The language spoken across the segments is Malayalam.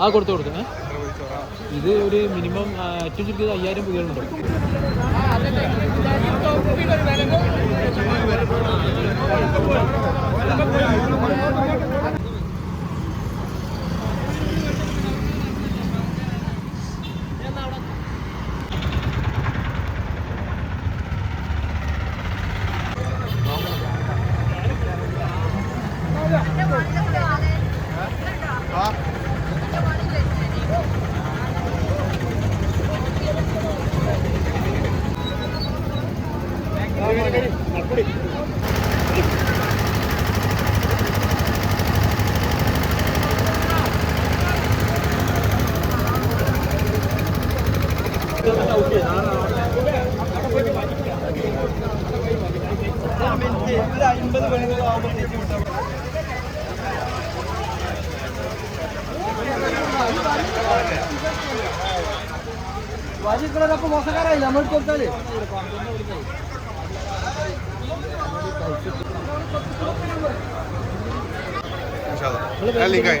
ആ കൊടുത്തു കൊടുക്കുന്നേ ഇത് ഒരു മിനിമം ഏറ്റവും ചുരുക്കിയത് അയ്യായിരം പുകയുണ്ടോ പുതികളുണ്ട് മോശക്കാരായില്ല നമ്മൾ കൊടുത്താൽ ലിങ്കായി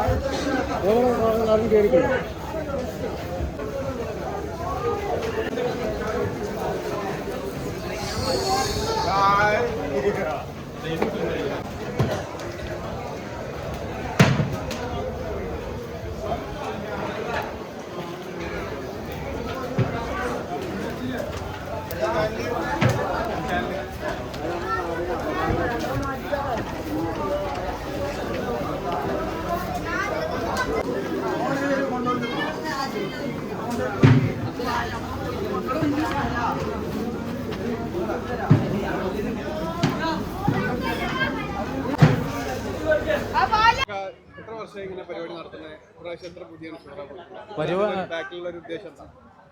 എന്ത് ജിഷാദ് എത്ര വർഷം ഇങ്ങനെ പരിപാടി നടത്തുന്നത്? പുതിയ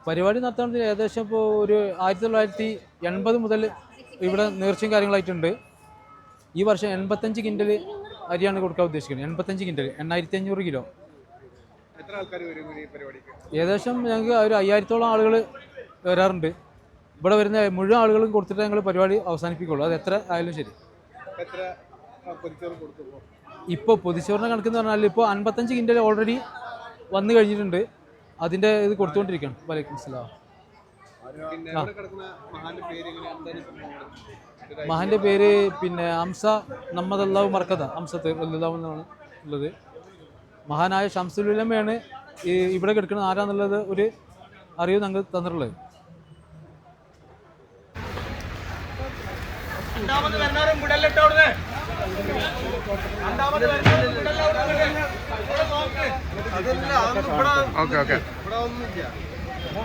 പരിപാടി ഏകദേശം ഇപ്പോൾ ഒരു ആയിരത്തി തൊള്ളായിരത്തി എൺപത് മുതൽ ഇവിടെ നേർച്ചയും കാര്യങ്ങളായിട്ടുണ്ട്. ഈ വർഷം എൺപത്തഞ്ച് കിൻഡൽ അരിയാണ് കൊടുക്കാൻ ഉദ്ദേശിക്കുന്നത്. എൺപത്തഞ്ച് കിൻഡൽ എണ്ണായിരത്തി അഞ്ഞൂറ് കിലോ ഏകദേശം ഞങ്ങൾക്ക് ഒരു അയ്യായിരത്തോളം ആളുകൾ വരാറുണ്ട്. ഇവിടെ വരുന്ന മുഴുവൻ ആളുകളും കൊടുത്തിട്ട് ഞങ്ങൾ പരിപാടി അവസാനിപ്പിക്കുള്ളൂ. അത് എത്ര ആയാലും ശരി. എത്ര കൊടുത്തു? ഇപ്പോൾ പൊതിച്ചോറിന്റെ കണക്കെന്ന് പറഞ്ഞാൽ ഇപ്പോൾ അൻപത്തഞ്ച് കിൻഡൽ ഓൾറെഡി വന്നു കഴിഞ്ഞിട്ടുണ്ട്. അതിന്റെ ഇത് കൊടുത്തുകൊണ്ടിരിക്കുകയാണ് വലൈക്കും സ്ലാം മഹാന്റെ പേര് പിന്നെ ഹംസ നമ്മദ് അള്ളാഹു മർക്കത ഹംസത്ത് അല്ലാഹു എന്നാണ് ഉള്ളത്. മഹാനായ ഷംസുലമ്മയാണ് ഈ ഇവിടെ കിടക്കുന്നത് ആരാന്നുള്ളത് ഒരു അറിവ് ഞങ്ങൾ തന്നിട്ടുള്ളത്. Okay okay.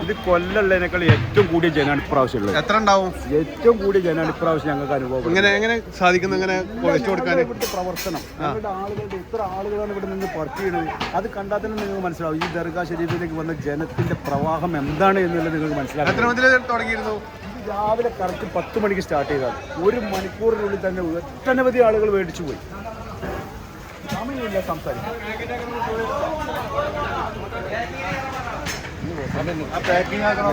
ഇത് കൊല്ലുള്ളതിനേക്കാൾ ഏറ്റവും കൂടിയ ജനാണ് ഇപ്രാവശ്യം ഉള്ളത് എത്ര ഉണ്ടാവും? ഏറ്റവും കൂടിയ ജനാണ് ഇപ്രാവശ്യം ഞങ്ങൾക്ക് അനുഭവം ഇങ്ങനെ എങ്ങനെ സാധിക്കുന്നു ഇങ്ങനെ വെച്ചു കൊടുക്കാൻ? ഇവിടുത്തെ പ്രവർത്തനം ഞങ്ങളുടെ ആളുകളുടെ ഇത്ര ആളുകളാണ് ഇവിടെ നിന്ന് പർക്ക് ചെയ്യുന്നത് അത് കണ്ടാൽ തന്നെ നിങ്ങൾക്ക് മനസ്സിലാവും ഈ ദർഗാ ശരീരത്തിലേക്ക് വന്ന ജനത്തിന്റെ പ്രവാഹം എന്താണ് എന്നുള്ളത് നിങ്ങൾക്ക് മനസ്സിലാവും എത്ര മുതൽ തുടങ്ങിയിരുന്നു? രാവിലെ കറക്റ്റ് പത്ത് മണിക്ക് സ്റ്റാർട്ട് ചെയ്താൽ ഒരു മണിക്കൂറിനുള്ളിൽ തന്നെ ഒട്ടനവധി ആളുകൾ മേടിച്ചു പോയി. സമയമില്ല സംസാരിക്കാൻ ആ പാക്കിംഗ് ആക്കണോ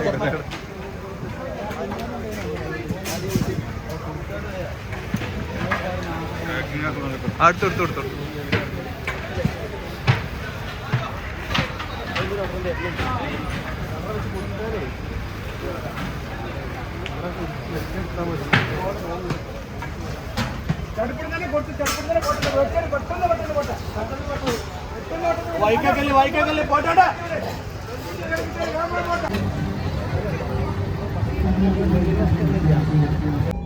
വൈക്കക്കല്ല് വൈക്കക്കല്ല് പോട്ടെ വലിയ നഷ്ടമില്ല